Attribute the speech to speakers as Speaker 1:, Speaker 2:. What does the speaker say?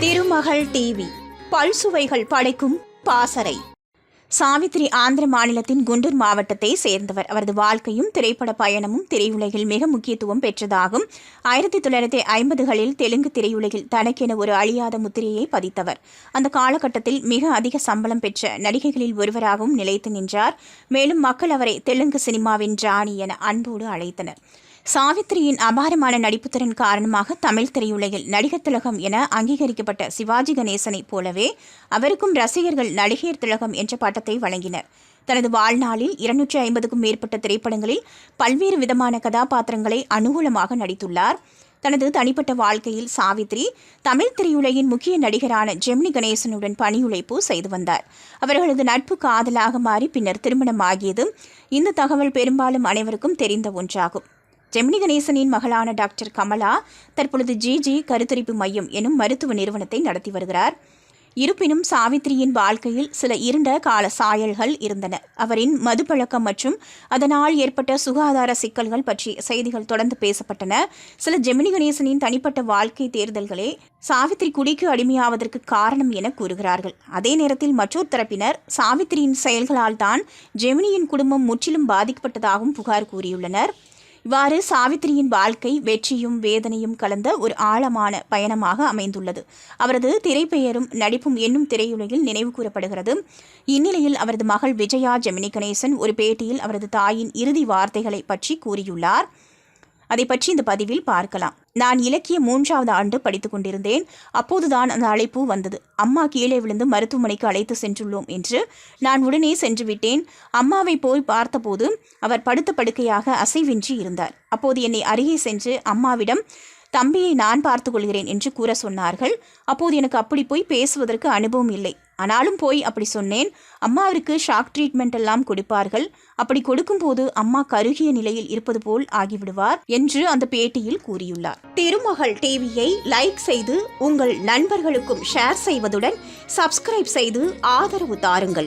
Speaker 1: திருமகள் TV. பல்சுவைகள் படைக்கும் பாசறை. சாவித்ரி ஆந்திர மாநிலத்தின் குண்டூர் மாவட்டத்தை சேர்ந்தவர். அவரது வாழ்க்கையும் திரைப்பட பயணமும் திரையுலகில் மிக முக்கியத்துவம் பெற்றதாகும். ஆயிரத்தி தொள்ளாயிரத்தி ஐம்பதுகளில் தெலுங்கு திரையுலகில் தனக்கென ஒரு அழியாத முத்திரையை பதித்தவர். அந்த காலகட்டத்தில் மிக அதிக சம்பளம் பெற்ற நடிகைகளில் ஒருவராகவும் நிலைத்து நின்றார். மேலும் மக்கள் அவரை தெலுங்கு சினிமாவின் ராணி என அன்போடு அழைத்தனர். சாவித்திரியின் அபாரமான நடிப்புத்திறன் காரணமாக தமிழ் திரையுலகில் நடிகர் திலகம் என அங்கீகரிக்கப்பட்ட சிவாஜி கணேசனைப் போலவே அவருக்கும் ரசிகர்கள் நடிகர் திலகம் என்ற பட்டத்தை வழங்கினர். தனது வாழ்நாளில் இருநூற்றி ஐம்பதுக்கும் மேற்பட்ட திரைப்படங்களில் பல்வேறு விதமான கதாபாத்திரங்களை அனுகூலமாக நடித்துள்ளார். தனது தனிப்பட்ட வாழ்க்கையில் சாவித்ரி தமிழ் திரையுலகின் முக்கிய நடிகரான ஜெமினி கணேசனுடன் பணியுழைப்பு செய்து வந்தார். அவர்களது நட்பு காதலாக மாறி பின்னர் திருமணமாகியது இந்த தகவல் பெரும்பாலும் அனைவருக்கும் தெரிந்த ஒன்றாகும். ஜெமினி கணேசனின் மகளான டாக்டர் கமலா தற்பொழுது ஜிஜி கருத்தரிப்பு மையம் எனும் மருத்துவ நிறுவனத்தை நடத்தி வருகிறார். இருப்பினும் சாவித்திரியின் வாழ்க்கையில் சில இருண்ட கால சாயல்கள் இருந்தன. அவரின் மதுப்பழக்கம் மற்றும் அதனால் ஏற்பட்ட சுகாதார சிக்கல்கள் பற்றி செய்திகள் தொடர்ந்து பேசப்பட்டன. சில ஜெமினி கணேசனின் தனிப்பட்ட வாழ்க்கை தேர்தல்களே சாவித்திரி குடிக்கு அடிமையாவதற்கு காரணம் என கூறுகிறார்கள். அதே நேரத்தில் மற்றொரு தரப்பினர் சாவித்திரியின் செயல்களால் தான் ஜெமினியின் குடும்பம் முற்றிலும் பாதிக்கப்பட்டதாகவும் புகார் கூறியுள்ளனர். இவ்வாறு சாவித்திரியின் வாழ்க்கை வெற்றியும் வேதனையும் கலந்த ஒரு ஆழமான பயணமாக அமைந்துள்ளது. அவரது திரைப்பெயரும் நடிப்பும் என்னும் திரையுலகில் நினைவு கூறப்படுகிறது. இந்நிலையில் அவரது மகள் விஜயா ஜெமினி கணேசன் ஒரு பேட்டியில் அவரது தாயின் இறுதி வார்த்தைகளை பற்றி கூறியுள்ளார். அதை பற்றி இந்த பதிவில் பார்க்கலாம். நான் இலக்கிய மூன்றாவது ஆண்டு படித்துக் கொண்டிருந்தேன். அப்போதுதான் அந்த அழைப்பு வந்தது. அம்மா கீழே விழுந்து மருத்துவமனைக்கு அழைத்து சென்றுள்ளோம் என்று நான் உடனே சென்று விட்டேன். அம்மாவை போய் பார்த்தபோது அவர் படுத்த படுக்கையாக அசைவின்றி இருந்தார். அப்போது என்னை அருகே சென்று அம்மாவிடம் தம்பியை நான் பார்த்துக் கொள்கிறேன் என்று கூற சொன்னார்கள். அப்போது எனக்கு அப்படி போய் பேசுவதற்கு அனுபவம் இல்லை. ஆனாலும் போய் அப்படி சொன்னேன். அம்மாவிற்கு ஷாக் ட்ரீட்மெண்ட் எல்லாம் கொடுப்பார்கள். அப்படி கொடுக்கும்போது அம்மா கருகிய நிலையில் இருப்பது போல் ஆகிவிடுவார் என்று அந்த பேட்டியில் கூறியுள்ளார். திருமகள் டிவியை லைக் செய்து உங்கள் நண்பர்களுக்கும் ஷேர் செய்வதுடன் சப்ஸ்கிரைப் செய்து ஆதரவு தாருங்கள்.